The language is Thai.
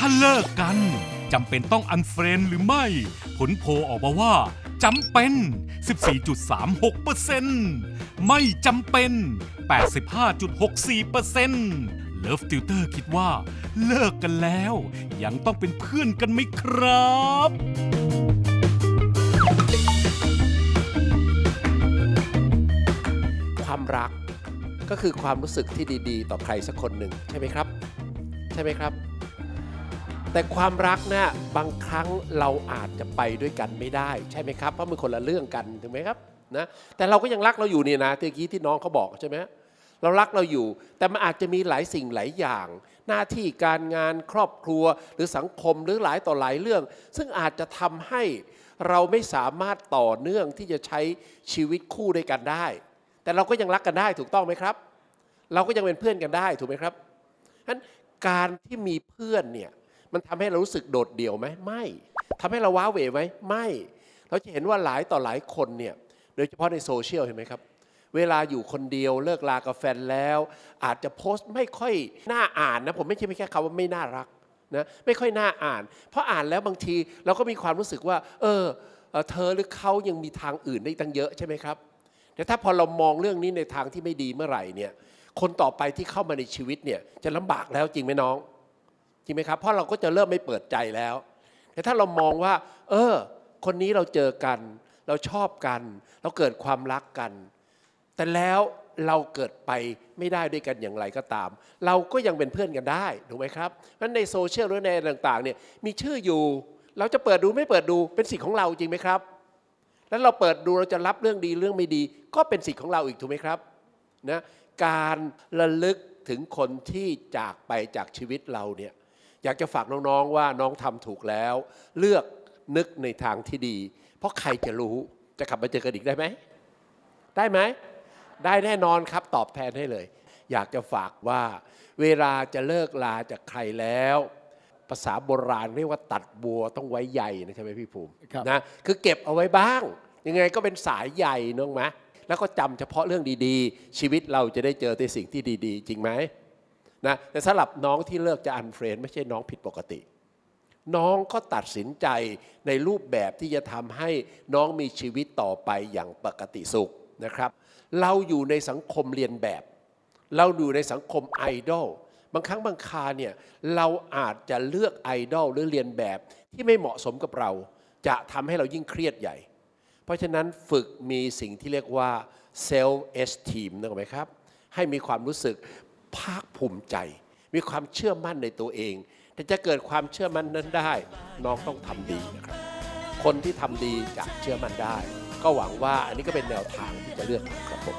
ถ้าเลิกกันจำเป็นต้องอันเฟรนหรือไม่ ผลโพลออกมาว่าจำเป็น 14.36%ไม่จำเป็น 85.64%เลิฟติวเตอร์คิดว่าเลิกกันแล้ว ยังต้องเป็นเพื่อนกันไหมครับความรักก็คือความรู้สึกที่ดี ๆ ต่อใครสักคนหนึ่งใช่ไหมครับ ใช่ไหมครับ แต่ความรักนะบางครั้งเราอาจจะไปด้วยกันไม่ได้ ใช่ไหมครับ เพราะมันคนละเรื่องกันถูกไหมครับนะแต่เราก็ยังรักเราอยู่นี่นะเมื่อกี้ที่น้องเขาบอกใช่ไหมเรารักเราอยู่ แต่มันอาจจะมีหลายสิ่งหลายอย่าง หน้าที่การงานครอบครัวหรือสังคมหรือหลายต่อหลายเรื่อง ซึ่งอาจจะทำให้เราไม่สามารถต่อเนื่องที่จะใช้ชีวิตคู่ด้วยกันได้ แต่เราก็ยังรักกันได้ถูกต้องไหมครับ เราก็ยังเป็นเพื่อนกันได้ถูกไหมครับฉะนั้นการที่มีเพื่อนเนี่ย มันทำให้เรารู้สึกโดดเดี่ยวไหมไม่ทำให้เราว้าเหวไหมไม่ เราจะเห็นว่าหลายต่อหลายคนเนี่ยโดยเฉพาะในโซเชียลเห็นไหมครับ เวลาอยู่คนเดียวเลิกลากับแฟนแล้ว อาจจะโพสต์ไม่ค่อยน่าอ่านนะผมไม่ใช่แค่คำว่าไม่น่ารักนะไม่ค่อยน่าอ่าน เพราะอ่านแล้วบางทีเราก็มีความรู้สึกว่า เออเธอหรือเขายังมีทางอื่นได้ตั้งเยอะใช่ไหมครับแต่ถ้าพอเรามองเรื่องนี้ในทางที่ไม่ดีเมื่อไหร่เนี่ยคนต่อไปที่เข้ามาในชีวิตเนี่ยจะลำบากแล้วจริงไหมน้อง ริงไหมครับเพราะเราก็จะเริ่มไม่เปิดใจแล้ว แต่ถ้าเรามองว่า เออ คนนี้เราเจอกัน เราชอบกัน เราเกิดความรักกัน แต่แล้วเราเกิดไปไม่ได้ด้วยกันอย่างไรก็ตาม เราก็ยังเป็นเพื่อนกันได้ถูกไหมครับนั้นในโซเชียลหรือในต่างๆเนี่ยมีชื่ออยู่ เราจะเปิดดูไม่เปิดดูเป็นสิทธิ์ของเราจริงไหมครับ แล้วเราเปิดดูเราจะรับเรื่องดีเรื่องไม่ดี ก็เป็นสิทธิ์ของเราอีกถูกไหมครับนะการระลึกถึงคนที่จากไปจากชีวิตเราเนี่ย อยากจะฝากน้องๆว่าน้องทำถูกแล้ว เลือกนึกในทางที่ดี เพราะใครจะรู้จะกลับมาเจอกันอีกได้ไหมได้ไหมได้แน่นอนครับตอบแทนให้เลย อยากจะฝากว่า เวลาจะเลิกลาจากใครแล้ว ภาษาโบราณเรียกว่าตัดบัวต้องไว้ใยนะใช่ไหมพี่ภูมิครับนะคือเก็บเอาไว้บ้าง ยังไงก็เป็นสายใยน้องไหมแล้วก็จำเฉพาะเรื่องดีๆ ชีวิตเราจะได้เจอแต่สิ่งที่ดี ๆ จริงไหม นะแต่สำหรับน้องที่เลิกจะอันเฟรนไม่ใช่น้องผิดปกติ น้องก็ตัดสินใจในรูปแบบที่จะทำให้น้องมีชีวิตต่อไปอย่างปกติสุขนะครับ เราอยู่ในสังคมเรียนแบบ เราอยู่ในสังคมไอดอลบางครั้งบางคาเนี่ยเราอาจจะเลือกไอดอลหรือเรียนแบบที่ไม่เหมาะสมกับเรา จะทำให้เรายิ่งเครียดใหญ่ เพราะฉะนั้นฝึกมีสิ่งที่เรียกว่า self esteem นึกไหมครับให้มีความรู้สึก ภาคภูมิใจ มีความเชื่อมั่นในตัวเอง แต่จะเกิดความเชื่อมั่นนั้นได้ น้องต้องทำดีนะครับ คนที่ทำดีจะเชื่อมั่นได้ ก็หวังว่าอันนี้ก็เป็นแนวทางที่จะเลือกครับผม